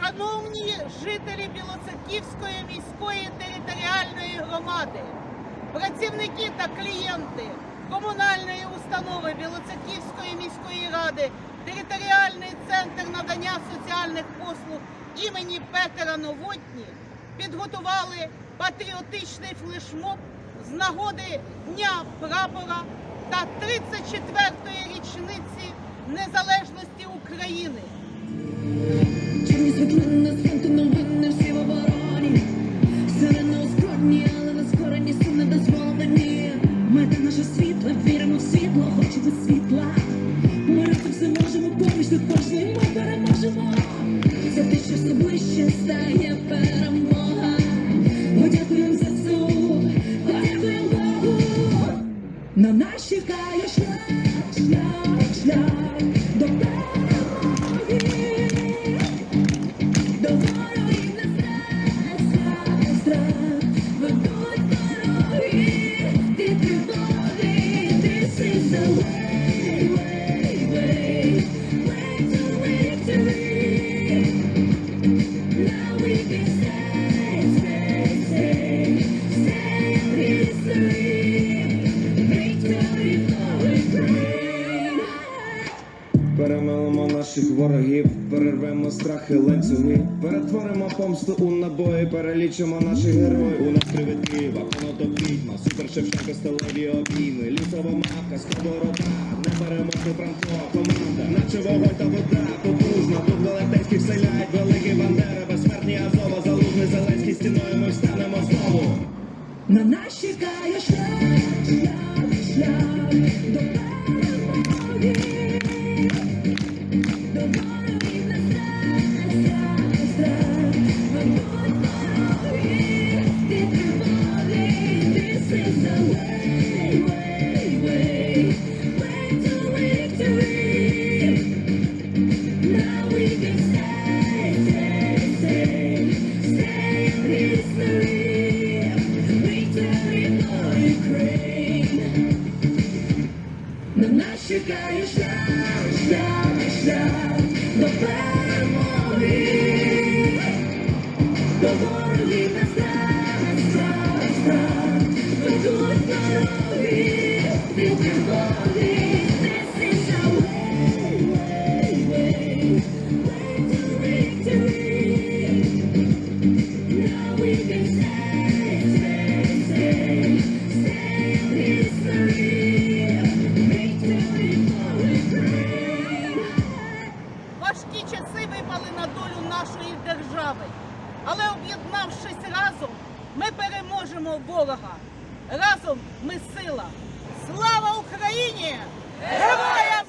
Шановні жителі Білоцерківської міської територіальної громади, працівники та клієнти комунальної установи Білоцерківської міської ради, територіальний центр надання соціальних послуг імені Петера Новотні підготували патріотичний флешмоб з нагоди Дня прапора та 34-ї річниці незалежності України. Поміж тут кожний ми переможемо. За те, що все ближче стає перемога. Подякуємо ЗСУ, подякуємо Богу. На нас чекає шлях, шлях, шлях Перемелимо наших ворогів, перервемо страхи ланцюги, перетворимо помсту у набої, перелічимо наших героїв. У нас привид Києва, понад відьма, супер Шевченко, сталеві обійми, лісова мавка, сковорода, не переможний Франко, команда, наче вогонь та вода, нас чекає шлях, шлях, шлях до перемоги. На нас чекає шлях, шлях, шлях до перемоги. До ворогів не страх, страх, страх, ведуть дороги, від тривоги. на долю нашої держави. Але об'єднавшись разом, ми переможемо ворога. Разом ми сила. Слава Україні! Героям!